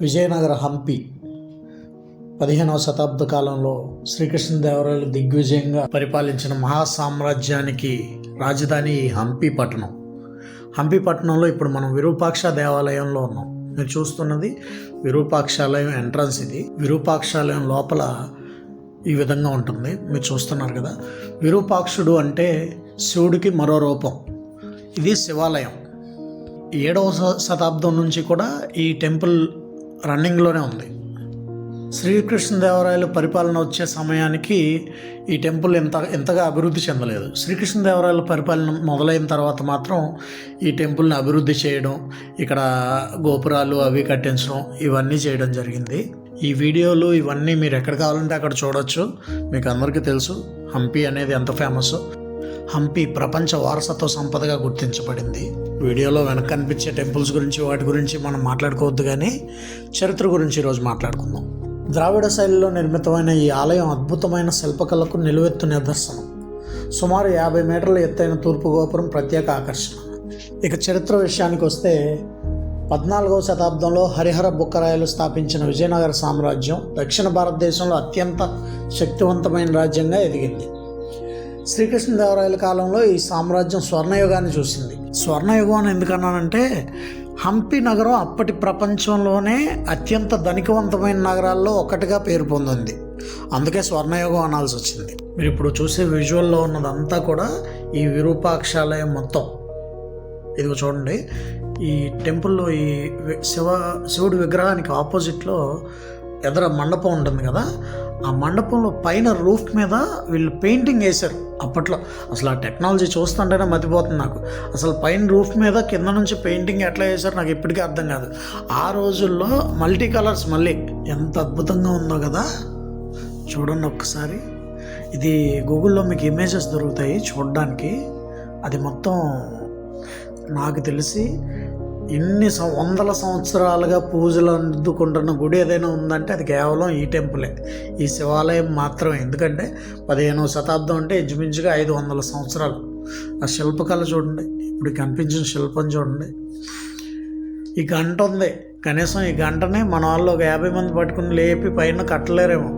విజయనగర హంపి పదిహేనవ శతాబ్ద కాలంలో శ్రీకృష్ణదేవరాయలు దిగ్విజయంగా పరిపాలించిన మహా సామ్రాజ్యానికి రాజధాని ఈ హంపి పట్టణం. హంపి పట్టణంలో ఇప్పుడు మనం విరూపాక్ష దేవాలయంలో ఉన్నాం. మీరు చూస్తున్నది విరూపాక్షాలయం ఎంట్రన్స్ ఇది. విరూపాక్షాలయం లోపల ఈ విధంగా ఉంటుంది. మీరు చూస్తున్నారు కదా. విరూపాక్షుడు అంటే శివుడికి మరో రూపం. ఇది శివాలయం. ఏడవ శ- శతాబ్దం నుంచి కూడా ఈ టెంపుల్ రన్నింగ్లోనే ఉంది. శ్రీకృష్ణదేవరాయలు పరిపాలన వచ్చే సమయానికి ఈ టెంపుల్ ఎంత ఎంతగా అభివృద్ధి చెందలేదు. శ్రీకృష్ణదేవరాయల పరిపాలన మొదలైన తర్వాత మాత్రం ఈ టెంపుల్ని అభివృద్ధి చేయడం ఇక్కడ గోపురాలు అవి కట్టించడం ఇవన్నీ చేయడం జరిగింది. ఈ వీడియోలు ఇవన్నీ మీరు ఎక్కడ కావాలంటే అక్కడ చూడొచ్చు. మీకు అందరికీ తెలుసు హంపి అనేది ఎంత ఫేమస్? హంపి ప్రపంచ వారసత్వ సంపదగా గుర్తించబడింది. వీడియోలో వెనక కనిపించే టెంపుల్స్ గురించి వాటి గురించి మనం మాట్లాడుకోవద్దు కానీ చరిత్ర గురించి ఈరోజు మాట్లాడుకుందాం. ద్రావిడ శైలిలో నిర్మితమైన ఈ ఆలయం అద్భుతమైన శిల్పకళకు నిలువెత్తు నిదర్శనం సుమారు యాభై మీటర్ల ఎత్తైన తూర్పు గోపురం ప్రత్యేక ఆకర్షణ. ఇక చరిత్ర విషయానికి వస్తే పద్నాలుగవ శతాబ్దంలో హరిహర బుక్కరాయలు స్థాపించిన విజయనగర సామ్రాజ్యం దక్షిణ భారతదేశంలో అత్యంత శక్తివంతమైన రాజ్యంగా ఎదిగింది. శ్రీకృష్ణదేవరాయల కాలంలో ఈ సామ్రాజ్యం స్వర్ణయుగాన్ని చూసింది. స్వర్ణయుగం అని ఎందుకన్నానంటే హంపి నగరం అప్పటి ప్రపంచంలోనే అత్యంత ధనికవంతమైన నగరాల్లో ఒకటిగా పేరు పొందింది. అందుకే స్వర్ణయుగం అనాల్సి వచ్చింది. మీరు ఇప్పుడు చూసే విజువల్లో ఉన్నదంతా కూడా ఈ విరూపాక్షాలయం మొత్తం. ఇదిగో చూడండి. ఈ టెంపుల్లో ఈ శివ శివుడి విగ్రహానికి ఆపోజిట్లో ఎదర మండపం ఉంటుంది కదా ఆ మండపంలో పైన రూఫ్ మీద వీళ్ళు పెయింటింగ్ వేశారు అప్పట్లో. అసలు ఆ టెక్నాలజీ చూస్తుంటేనే మతిపోతుంది నాకు. అసలు పైన రూఫ్ మీద కింద నుంచి పెయింటింగ్ ఎట్లా వేశారు నాకు ఇప్పటికీ అర్థం కాదు. ఆ రోజుల్లో మల్టీ కలర్స్ మళ్ళీ ఎంత అద్భుతంగా ఉందో కదా. చూడండి ఒక్కసారి. ఇది గూగుల్లో మీకు ఇమేజెస్ దొరుకుతాయి చూడడానికి. అది మొత్తం నాకు తెలిసి ఎన్ని వందల సంవత్సరాలుగా పూజలు అందుకుంటున్న గుడి ఏదైనా ఉందంటే అది కేవలం ఈ టెంపులే. ఈ శివాలయం మాత్రమే. ఎందుకంటే పదిహేనవ శతాబ్దం అంటే ఇంచుమించుగా ఐదు వందల సంవత్సరాలు. ఆ శిల్పకళ చూడండి. ఇప్పుడు కనిపించిన శిల్పం చూడండి. ఈ గంట ఉంది. కనీసం ఈ గంటనే మన వాళ్ళు ఒక యాభై మంది పట్టుకుని లేపి పైన కట్టలేరేమో.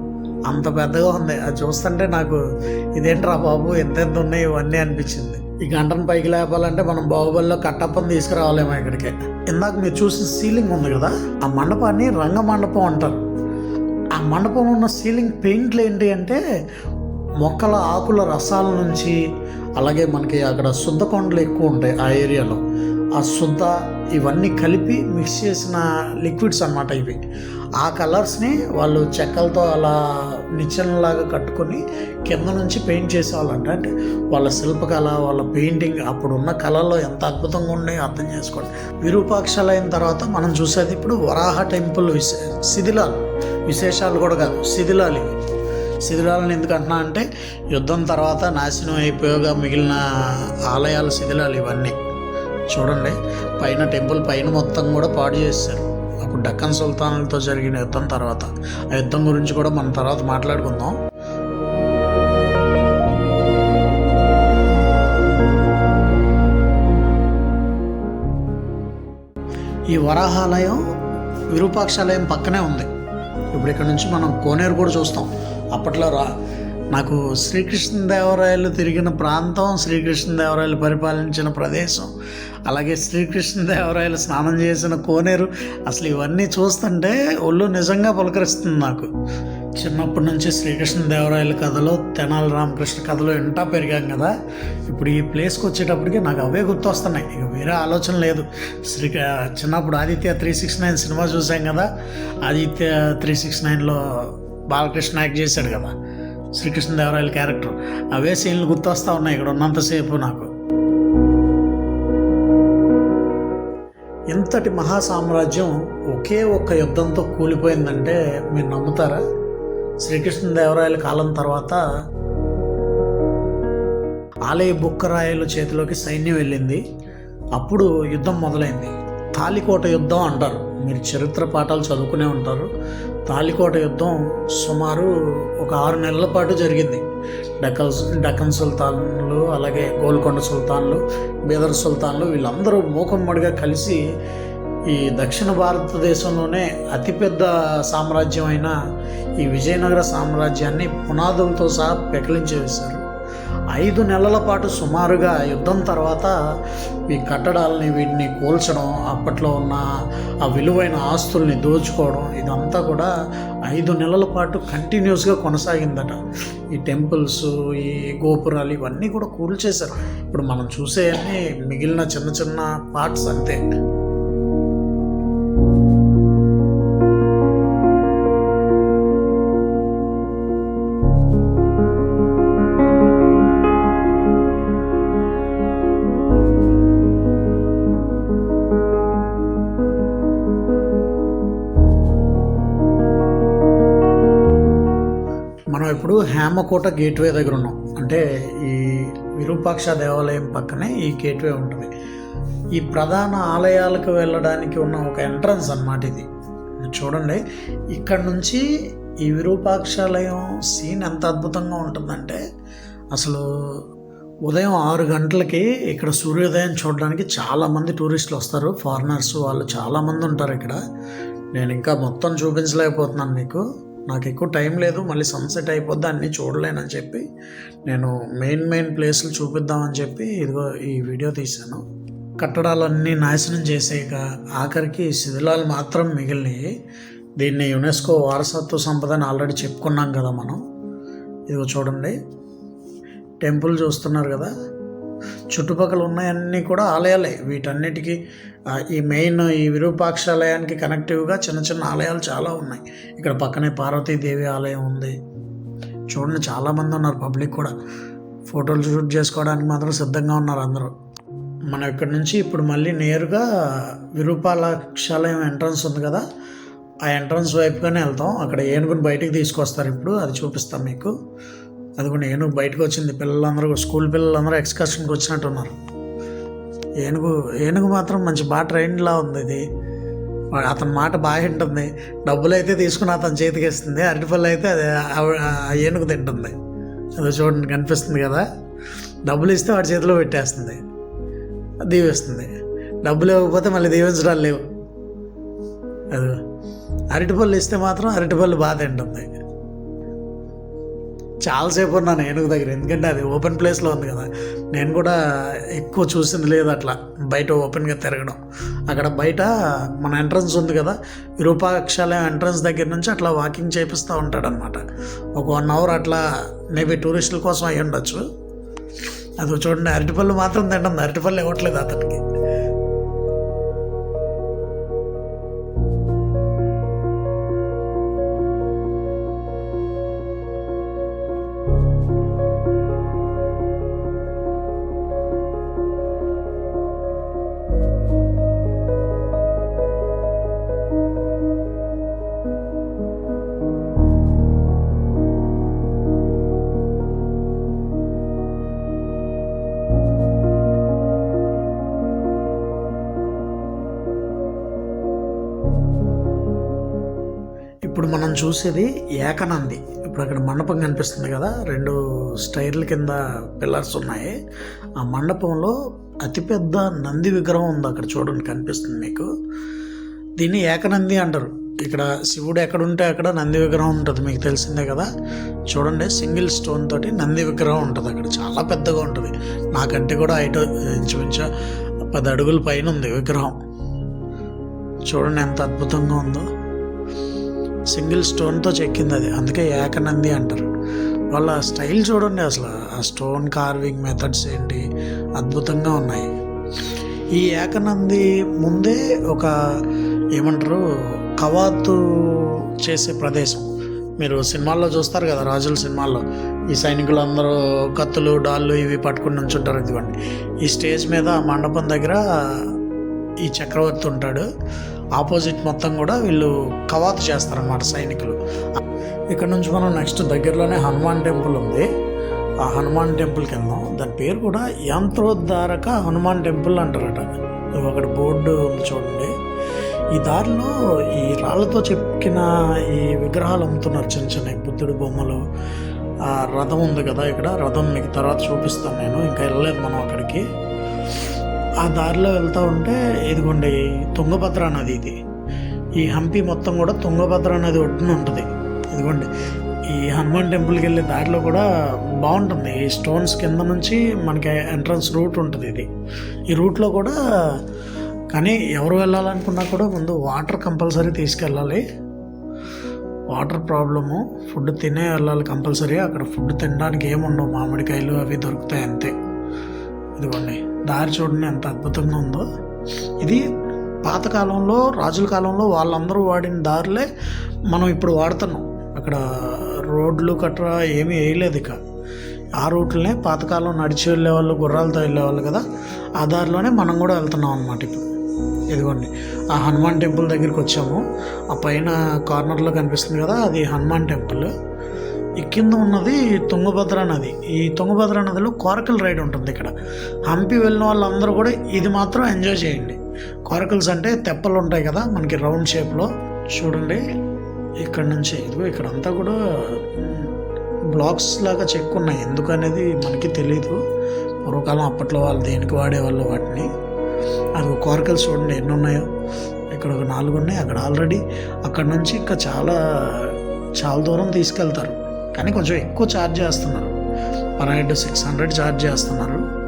అంత పెద్దగా ఉంది. అది చూస్తుంటే నాకు ఇదేంట్రా బాబు ఎంత ఎంత ఉన్నాయి ఇవన్నీ అనిపించింది. ఈ గంటను పైకి లేపాలంటే మనం బాహుబలిలో కట్టప్పని తీసుకురావాలేమో ఇక్కడికి. ఇందాక మీరు చూసిన సీలింగ్ ఉంది కదా ఆ మండపాన్ని రంగ మండపం అంటారు. ఆ మండపంలో ఉన్న సీలింగ్ పెయింట్లు ఏంటి అంటే మొక్కల ఆకుల రసాల నుంచి అలాగే మనకి అక్కడ శుద్ధ కొండలు ఎక్కువ ఉంటాయి ఆ ఏరియాలో. ఆ శుద్ధ ఇవన్నీ కలిపి మిక్స్ చేసిన లిక్విడ్స్ అన్నమాట ఇవి. ఆ కలర్స్ని వాళ్ళు చెక్కలతో అలా నిచ్చెనలాగా కట్టుకొని కింద నుంచి పెయింట్ చేసేవాళ్ళంట. అంటే వాళ్ళ శిల్పకళ వాళ్ళ పెయింటింగ్ అప్పుడున్న కళల్లో ఎంత అద్భుతంగా ఉన్నాయో అర్థం చేసుకోండి. విరూపాక్షలైన తర్వాత మనం చూసేది ఇప్పుడు వరాహ టెంపుల్ విశే శిథిలాలు. విశేషాలు కూడా కాదు శిథిలాలు ఇవి. శిథిలాలను ఎందుకు అంటున్నా అంటే యుద్ధం తర్వాత నాశనం అయిపోయాగా మిగిలిన ఆలయాల శిథిలాలు ఇవన్నీ. చూడండి పైన టెంపుల్ పైన మొత్తం కూడా పాడు చేశారు అప్పుడు డక్కన్ సుల్తానులతో జరిగిన యుద్ధం తర్వాత. ఆ యుద్ధం గురించి కూడా మనం తర్వాత మాట్లాడుకుందాం. ఈ వరాహాలయం విరూపాక్షాలయం పక్కనే ఉంది. ఇప్పుడు ఇక్కడ నుంచి మనం కోనేరు కూడా చూస్తాం. అప్పట్లో రా నాకు శ్రీకృష్ణదేవరాయలు తిరిగిన ప్రాంతం శ్రీకృష్ణదేవరాయలు పరిపాలించిన ప్రదేశం. అలాగే శ్రీకృష్ణదేవరాయలు స్నానం చేసిన కోనేరు. అసలు ఇవన్నీ చూస్తుంటే ఒళ్ళు నిజంగా పులకరిస్తుంది నాకు. చిన్నప్పటి నుంచి శ్రీకృష్ణదేవరాయల కథలు తెనాలి రామకృష్ణ కథలు ఇంటా పెరిగాం కదా. ఇప్పుడు ఈ ప్లేస్కి వచ్చేటప్పటికి నాకు అవే గుర్తొస్తున్నాయి. ఇక వేరే ఆలోచన లేదు. శ్రీ చిన్నప్పుడు Aditya three six nine cinema చూసాం కదా. ఆదిత్య త్రీ సిక్స్ నైన్లో బాలకృష్ణ యాక్ట్ చేశాడు కదా. శ్రీకృష్ణదేవరాయల క్యారెక్టర్. అవే సీన్లు గుర్తొస్తా ఉన్నాయి ఇక్కడ ఉన్నంతసేపు నాకు. ఇంతటి మహాసామ్రాజ్యం ఒకే ఒక్క యుద్ధంతో కూలిపోయిందంటే మీరు నమ్ముతారా? శ్రీకృష్ణదేవరాయల కాలం తర్వాత ఆలయ బుక్కరాయల చేతిలోకి సైన్యం వెళ్ళింది. అప్పుడు యుద్ధం మొదలైంది. తాలికోట యుద్ధం అంటారు. మీరు చరిత్ర పాఠాలు చదువుకునే ఉంటారు. తాలికోట యుద్ధం సుమారు ఒక ఆరు నెలల పాటు జరిగింది. డక్కల్ డకన్ సుల్తాన్లు అలాగే గోల్కొండ సుల్తాన్లు బీదర్ సుల్తాన్లు వీళ్ళందరూ మూకమ్మడిగా కలిసి ఈ దక్షిణ భారతదేశంలోనే అతిపెద్ద సామ్రాజ్యం అయిన ఈ విజయనగర సామ్రాజ్యాన్ని పునాదులతో సహా పెకలించేశారు. ఐదు నెలల పాటు సుమారుగా యుద్ధం తర్వాత ఈ కట్టడాలని వీటిని కూల్చడం అప్పట్లో ఉన్న ఆ విలువైన ఆస్తుల్ని దోచుకోవడం ఇదంతా కూడా ఐదు నెలల పాటు కంటిన్యూస్గా కొనసాగిందట. ఈ టెంపుల్స్ ఈ గోపురాలు ఇవన్నీ కూడా కూల్చేశారు. ఇప్పుడు మనం చూసే మిగిలిన చిన్న చిన్న పార్ట్స్ అంతే. ఇప్పుడు హేమకోట గేట్వే దగ్గర ఉన్నాం. అంటే ఈ విరూపాక్ష దేవాలయం పక్కనే ఈ గేట్వే ఉంటుంది. ఈ ప్రధాన ఆలయాలకు వెళ్ళడానికి ఉన్న ఒక ఎంట్రన్స్ అన్నమాట ఇది. చూడండి. ఇక్కడ నుంచి ఈ విరూపాక్షాలయం సీన్ ఎంత అద్భుతంగా ఉంటుందంటే అసలు ఉదయం ఆరు గంటలకి ఇక్కడ సూర్యోదయం చూడడానికి చాలామంది టూరిస్టులు వస్తారు. ఫారినర్స్ వాళ్ళు చాలామంది ఉంటారు ఇక్కడ. నేను ఇంకా మొత్తం చూపించలేకపోతున్నాను మీకు. నాకు ఎక్కువ టైం లేదు మళ్ళీ సన్సెట్ అయిపోద్ది అన్నీ చూడలేనని చెప్పి నేను మెయిన్ మెయిన్ ప్లేస్లు చూపిద్దామని చెప్పి ఇదిగో ఈ వీడియో తీశాను. కట్టడాలన్నీ నాశనం చేసేయక ఆఖరికి శిథిలాలు మాత్రం మిగిలినాయి. దీన్ని యునెస్కో వారసత్వ సంపదని ఆల్రెడీ చెప్పుకున్నాం కదా మనం. ఇదిగో చూడండి. టెంపుల్ చూస్తున్నారు కదా. చుట్టుపక్కల ఉన్నాయన్నీ కూడా ఆలయాలే. వీటన్నిటికీ ఈ మెయిన్ ఈ విరూపాక్షాలయానికి కనెక్టివ్గా చిన్న చిన్న ఆలయాలు చాలా ఉన్నాయి. ఇక్కడ పక్కనే పార్వతీదేవి ఆలయం ఉంది. చూడండి చాలామంది ఉన్నారు పబ్లిక్ కూడా. ఫోటోలు షూట్ చేసుకోవడానికి మాత్రం సిద్ధంగా ఉన్నారు అందరూ. మనం ఇక్కడ నుంచి ఇప్పుడు మళ్ళీ నేరుగా విరూపాక్షాలయం ఎంట్రన్స్ ఉంది కదా ఆ ఎంట్రన్స్ వైపుగానే వెళ్తాం. అక్కడ ఏనుగుని బయటికి తీసుకొస్తారు ఇప్పుడు అది చూపిస్తాం మీకు. అది కూడా ఏనుగు బయటకు వచ్చింది. పిల్లలందరూ స్కూల్ పిల్లలందరూ ఎక్స్కర్షన్కి వచ్చినట్టున్నారు. ఏనుగు ఏనుగు మాత్రం మంచి బాగా ట్రైన్లా ఉంది ఇది. అతని మాట బాగా వింటుంది. డబ్బులు అయితే తీసుకుని అతని చేతికి ఇస్తుంది అరటిపళ్ళు అయితే అది ఆ ఏనుగు తింటుంది. అది చూడండి కనిపిస్తుంది కదా. డబ్బులు ఇస్తే వాడి చేతిలో పెట్టేస్తుంది. దీవిస్తుంది. డబ్బులు ఇవ్వకపోతే మళ్ళీ దీవించడాలు లేవు. అది. అరటిపళ్ళు ఇస్తే మాత్రం అరటిపళ్ళు బాగా తింటుంది. చాలాసేపు ఉన్నాను ఏనుగు దగ్గర ఎందుకంటే అది ఓపెన్ ప్లేస్లో ఉంది కదా. నేను కూడా ఎక్కువ చూసింది లేదు అట్లా బయట ఓపెన్గా తిరగడం. అక్కడ బయట మన ఎంట్రన్స్ ఉంది కదా విరూపాక్షాలయం ఎంట్రన్స్ దగ్గర నుంచి అట్లా వాకింగ్ చేపిస్తూ ఉంటాడనమాట ఒక వన్ అవర్ అట్లా మేబీ టూరిస్టుల కోసం అయ్యి ఉండొచ్చు అది చూడండి అరటిపళ్ళు మాత్రం తింటుంది అరటిపళ్ళు ఇవ్వట్లేదు అతనికి. మనం చూసేది ఏకనంది. ఇప్పుడు అక్కడ మండపం కనిపిస్తుంది కదా రెండు స్టైర్ల కింద పిల్లర్స్ ఉన్నాయి. ఆ మండపంలో అతిపెద్ద నంది విగ్రహం ఉంది అక్కడ చూడండి కనిపిస్తుంది మీకు. దీన్ని ఏకనంది అంటారు. ఇక్కడ శివుడు ఎక్కడ ఉంటే అక్కడ నంది విగ్రహం ఉంటుంది మీకు తెలిసిందే కదా. చూడండి సింగిల్ స్టోన్ తోటి నంది విగ్రహం ఉంటుంది అక్కడ. చాలా పెద్దగా ఉంటుంది. నాకంటే కూడా హైట్ ఇంచుమించు పది అడుగుల పైన ఉంది విగ్రహం. చూడండి ఎంత అద్భుతంగా ఉందో. సింగిల్ స్టోన్తో చెక్కింది అది. అందుకే ఏకనంది అంటారు. వాళ్ళ స్టైల్ చూడండి అసలు. ఆ స్టోన్ కార్వింగ్ మెథడ్స్ ఏంటి? అద్భుతంగా ఉన్నాయి. ఈ ఏకనంది ముందే ఒక ఏమంటారు? కవాతు చేసే ప్రదేశం. మీరు సినిమాల్లో చూస్తారు కదా రాజుల సినిమాల్లో. ఈ సైనికులు అందరూ కత్తులు డాళ్ళు ఇవి పట్టుకుని నుంచుంటారు ఇదిగోండి. ఈ స్టేజ్ మీద మండపం దగ్గర ఈ చక్రవర్తి ఉంటాడు. ఆపోజిట్ మొత్తం కూడా వీళ్ళు కవాతు చేస్తారన్నమాట సైనికులు. ఇక్కడ నుంచి మనం నెక్స్ట్ దగ్గరలోనే హనుమాన్ టెంపుల్ ఉంది. ఆ హనుమాన్ టెంపుల్కి వెళ్దాం దాని పేరు కూడా యంత్రోద్ధారక హనుమాన్ టెంపుల్ అంటారట. ఒకటి బోర్డు ఉంది చూడండి. ఈ దారిలో ఈ రాళ్ళతో చెక్కిన ఈ విగ్రహాలు అమ్ముతున్నారు చిన్న చిన్న బుద్ధుడి బొమ్మలు. ఆ రథం ఉంది కదా ఇక్కడ. రథం మీకు తర్వాత చూపిస్తాను నేను. ఇంకా వెళ్ళలేదు మనం అక్కడికి. ఆ దారిలో వెళ్తూ ఉంటే ఇదిగోండి తుంగభద్ర నది ఇది. ఈ హంపి మొత్తం కూడా తుంగభద్ర నది ఒడ్డున ఉంటుంది. ఇదిగోండి ఈ హనుమాన్ టెంపుల్కి వెళ్ళే దారిలో కూడా బాగుంటుంది. ఈ స్టోన్స్ కింద నుంచి మనకి ఎంట్రన్స్ రూట్ ఉంటుంది ఇది. ఈ రూట్లో కూడా కానీ ఎవరు వెళ్ళాలనుకున్నా కూడా ముందు వాటర్ కంపల్సరీ తీసుకెళ్ళాలి. వాటర్ ప్రాబ్లము ఫుడ్ తినే వెళ్ళాలి కంపల్సరీ. అక్కడ ఫుడ్ తినడానికి ఏముండవు మామిడికాయలు అవి దొరుకుతాయి అంతే. ఇదిగోండి. దారి చూడండి ఎంత అద్భుతంగా ఉందో. ఇది పాతకాలంలో రాజుల కాలంలో వాళ్ళందరూ వాడిన దారులే మనం ఇప్పుడు వాడుతున్నాం. అక్కడ రోడ్లు కట్రా ఏమీ వేయలేదు ఇక. ఆ రూట్లనే పాతకాలం నడిచి వెళ్ళేవాళ్ళు గుర్రాలతో వెళ్ళేవాళ్ళు కదా. ఆ దారిలోనే మనం కూడా వెళ్తున్నాం అనమాట ఇప్పుడు. ఇదిగోండి ఆ హనుమాన్ టెంపుల్ దగ్గరికి వచ్చాము. ఆ పైన కార్నర్లో కనిపిస్తుంది కదా అది హనుమాన్ టెంపుల్. ఈ కింద ఉన్నది తుంగభద్ర నది. ఈ తుంగభద్ర నదిలో కోరకల్ రైడ్ ఉంటుంది ఇక్కడ. హంపి వెళ్ళిన వాళ్ళందరూ కూడా ఇది మాత్రం ఎంజాయ్ చేయండి. కోరకల్స్ అంటే తెప్పలు ఉంటాయి కదా మనకి రౌండ్ షేప్లో చూడండి ఇక్కడ నుంచి ఇదిగో ఇక్కడ అంతా కూడా బ్లాక్స్ లాగా చెక్ ఉన్నాయి. ఎందుకు అనేది మనకి తెలియదు పూర్వకాలం అప్పట్లో వాళ్ళు దేనికి వాడేవాళ్ళు వాటిని? అది కోరకలు చూడండి ఎన్ని ఉన్నాయో. ఇక్కడ ఒక నాలుగు ఉన్నాయి. అక్కడ ఆల్రెడీ అక్కడ నుంచి ఇంకా చాలా చాలా దూరం తీసుకెళ్తారు. కానీ కొంచెం ఎక్కువ ఛార్జ్ చేస్తున్నారు. Per head six hundred charge చేస్తున్నారు.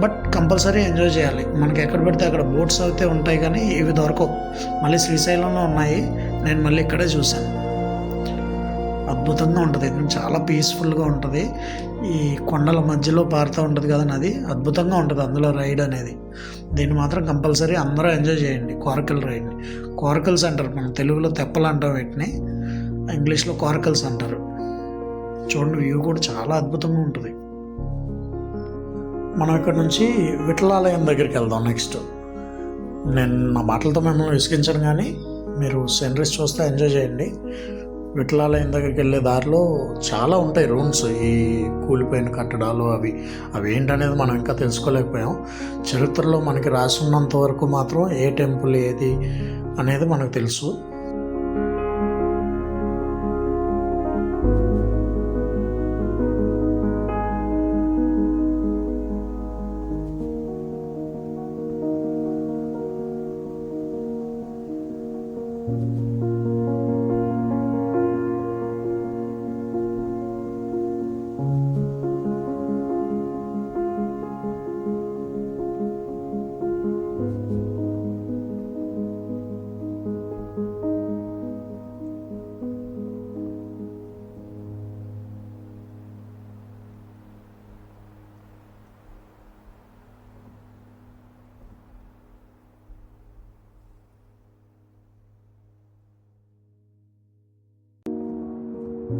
బట్ కంపల్సరీ ఎంజాయ్ చేయాలి. మనకి ఎక్కడ పడితే అక్కడ బోట్స్ అయితే ఉంటాయి కానీ ఇవి దొరకవు. మళ్ళీ శ్రీశైలంలో ఉన్నాయి. నేను మళ్ళీ ఇక్కడే చూశాను. అద్భుతంగా ఉంటుంది. చాలా పీస్ఫుల్గా ఉంటుంది. ఈ కొండల మధ్యలో పారుతూ ఉంటుంది కదా నది. అద్భుతంగా ఉంటుంది అందులో రైడ్ అనేది. దీన్ని మాత్రం కంపల్సరీ అందరూ ఎంజాయ్ చేయండి. కోరకల్ రైడ్ని కోరకల్స్ అంటారు మనం తెలుగులో తెప్పలు అంటాం వీటిని. ఇంగ్లీష్లో కోరకల్స్ అంటారు చూడండి వ్యూ కూడా చాలా అద్భుతంగా ఉంటుంది. మనం ఇక్కడ నుంచి విఠలాలయం దగ్గరికి వెళ్దాం నెక్స్ట్. నేను నా మాటలతో మిమ్మల్ని విసిగించను కానీ మీరు సీనరీస్ చూస్తే ఎంజాయ్ చేయండి. విఠలాలయం దగ్గరికి వెళ్ళే దారిలో చాలా ఉంటాయి రూమ్స్ ఈ కూలిపోయిన కట్టడాలు అవి. అవి ఏంటనేది మనం ఇంకా తెలుసుకోలేకపోయాం. చరిత్రలో మనకి రాసి ఉన్నంత వరకు మాత్రం ఏ టెంపుల్ ఏది అనేది మనకు తెలుసు.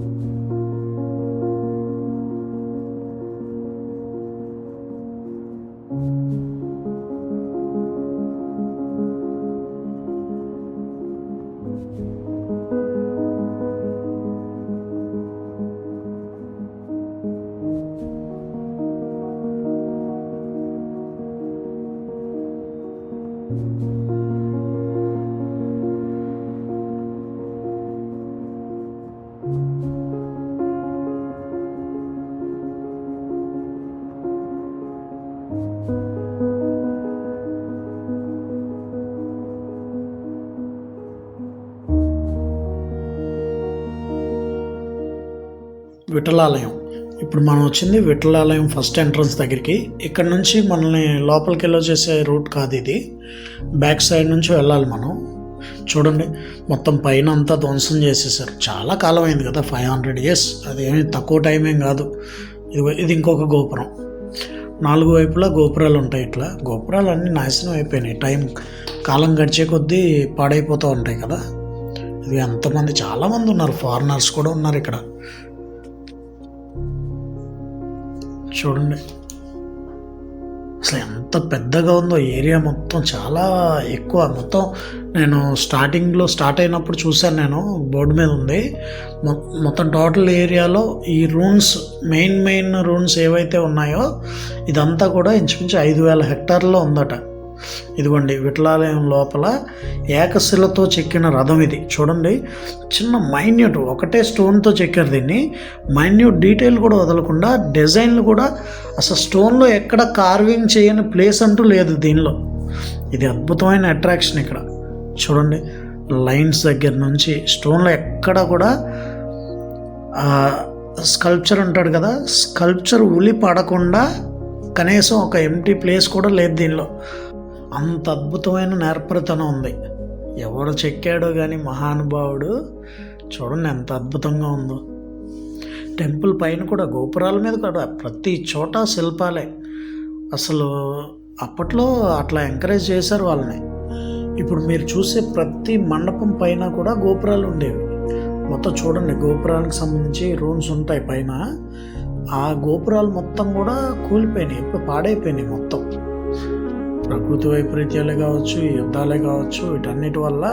you విఠలాలయం. ఇప్పుడు మనం వచ్చింది విఠలాలయం ఫస్ట్ ఎంట్రన్స్ దగ్గరికి. ఇక్కడ నుంచి మనల్ని లోపలికి వెళ్ళ చేసే రూట్ కాదు ఇది. బ్యాక్ సైడ్ నుంచి వెళ్ళాలి మనం. చూడండి మొత్తం పైన అంతా ధ్వంసం చేసేసారు. చాలా కాలం అయింది కదా ఫైవ్ హండ్రెడ్ ఇయర్స్ అదేమి తక్కువ టైం ఏం కాదు. ఇది ఇది ఇంకొక గోపురం. నాలుగు వైపులా గోపురాలు ఉంటాయి ఇట్లా. గోపురాలు అన్నీ నాశనం అయిపోయినాయి. టైం కాలం గడిచే కొద్దీ పాడైపోతూ ఉంటాయి కదా. ఇది ఎంతమంది చాలామంది ఉన్నారు. ఫారినర్స్ కూడా ఉన్నారు ఇక్కడ. చూడండి. అసలు ఎంత పెద్దగా ఉందో ఏరియా మొత్తం చాలా ఎక్కువ. మొత్తం నేను స్టార్టింగ్లో స్టార్ట్ అయినప్పుడు చూశాను నేను బోర్డు మీద ఉంది. మొ- మొత్తం టోటల్ ఏరియాలో ఈ రూమ్స్ మెయిన్ మెయిన్ రూమ్స్ ఏవైతే ఉన్నాయో ఇదంతా కూడా ఇంచుమించు ఐదు వేల హెక్టార్లో ఉందట. ఇదిగోండి విఠలాలయం లోపల ఏకశిలతో చెక్కిన రథం ఇది. చూడండి చిన్న మైన్యూట్ ఒకటే స్టోన్తో చెక్కారు దీన్ని. మైన్యూట్ డీటెయిల్ కూడా వదలకుండా డిజైన్లు కూడా అసలు స్టోన్లో ఎక్కడ కార్వింగ్ చేయని ప్లేస్ అంటూ లేదు దీనిలో. ఇది అద్భుతమైన అట్రాక్షన్ ఇక్కడ. చూడండి లైన్స్ దగ్గర నుంచి స్టోన్లో ఎక్కడ కూడా స్కల్ప్చర్ ఉంటాడు కదా స్కల్ప్చర్ ఉలి పడకుండా కనీసం ఒక ఎంటీ ప్లేస్ కూడా లేదు దీనిలో. అంత అద్భుతమైన నేర్పరితనం ఉంది. ఎవడు చెక్కాడో కానీ మహానుభావుడు చూడండి ఎంత అద్భుతంగా ఉందో. టెంపుల్ పైన కూడా గోపురాల మీద కూడా ప్రతి చోట శిల్పాలే. అసలు అప్పట్లో అట్లా ఎంకరేజ్ చేశారు వాళ్ళని. ఇప్పుడు మీరు చూసే ప్రతి మండపం పైన కూడా గోపురాలు ఉండేవి. మొత్తం చూడండి గోపురానికి సంబంధించి రూమ్స్ ఉంటాయి పైన. ఆ గోపురాలు మొత్తం కూడా కూలిపోయినాయి ఇప్పుడు పాడైపోయినాయి మొత్తం. ప్రకృతి వైపరీత్యాలే కావచ్చు యుద్ధాలే కావచ్చు వీటన్నిటి వల్ల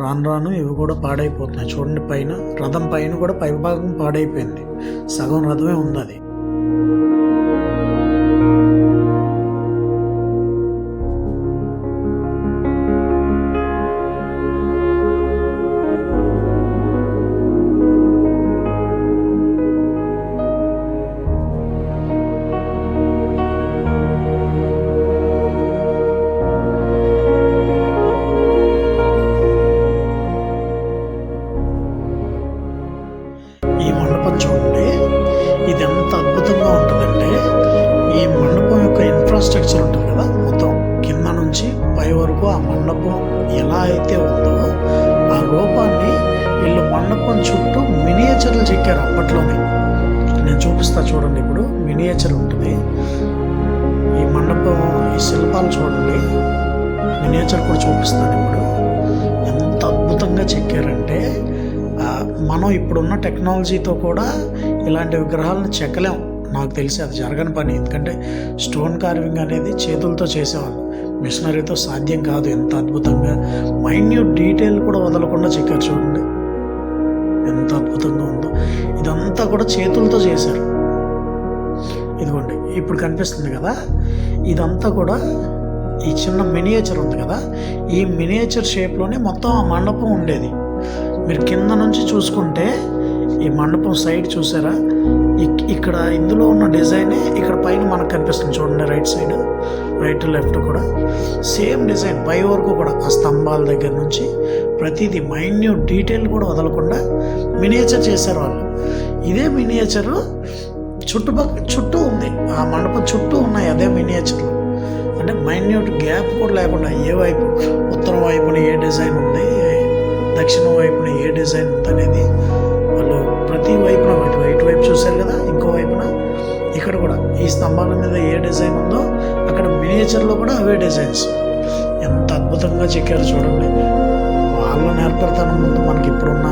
రాను రాను ఇవి కూడా పాడైపోతున్నాయి. చూడండి పైన రథం పైన కూడా పై భాగం పాడైపోయింది. సగం రథమే ఉంది అది అద్భుతంగా మనం ఇప్పుడున్న టెక్నాలజీతో కూడా ఇలాంటి విగ్రహాలను చెక్కలేం. నాకు తెలిసి అది జరగని పని. ఎందుకంటే స్టోన్ కార్వింగ్ అనేది చేతులతో చేసేవాళ్ళు. మిషనరీతో సాధ్యం కాదు. ఎంత అద్భుతంగా మైన్యూట్ డీటెయిల్ కూడా వదలకుండా చెక్కారు చూడండి. ఎంత అద్భుతంగా ఉందో. ఇదంతా కూడా చేతులతో చేశారు. ఇదిగోండి ఇప్పుడు కనిపిస్తుంది కదా. ఇదంతా కూడా ఈ చిన్న మినియేచర్ ఉంది కదా. ఈ మినియేచర్ షేప్లోనే మొత్తం ఆ మండపం ఉండేది. మీరు కింద నుంచి చూసుకుంటే ఈ మండపం సైడ్ చూసారా? ఇక్కడ ఇందులో ఉన్న డిజైనే ఇక్కడ పైన మనకు కనిపిస్తుంది చూడండి రైట్ సైడ్ రైట్ లెఫ్ట్ కూడా. సేమ్ డిజైన్ పై వరకు కూడా ఆ స్తంభాల దగ్గర నుంచి ప్రతిదీ మైన్యూట్ డీటెయిల్ కూడా వదలకుండా మినియేచర్ చేశారు వాళ్ళు. ఇదే మినియేచర్ చుట్టుపక్క చుట్టూ ఉంది. ఆ మండపం చుట్టూ ఉన్నాయి అదే మినియేచర్లు. అంటే మైన్యూట్ గ్యాప్ కూడా లేకుండా ఏ వైపు ఉత్తరం వైపున ఏ డిజైన్ ఉంది దక్షిణం వైపున ఏ డిజైన్ ఉంది అనేది వాళ్ళు ప్రతి వైపున ఇటు వైపు చూశారు కదా ఇంకో వైపున. ఇక్కడ కూడా ఈ స్తంభాల మీద ఏ డిజైన్ ఉందో అక్కడ మినియేచర్లో కూడా అవే డిజైన్స్. ఎంత అద్భుతంగా చెక్కారు చూడండి. వాళ్ళ నేర్పడతాను ముందు మనకి ఇప్పుడున్న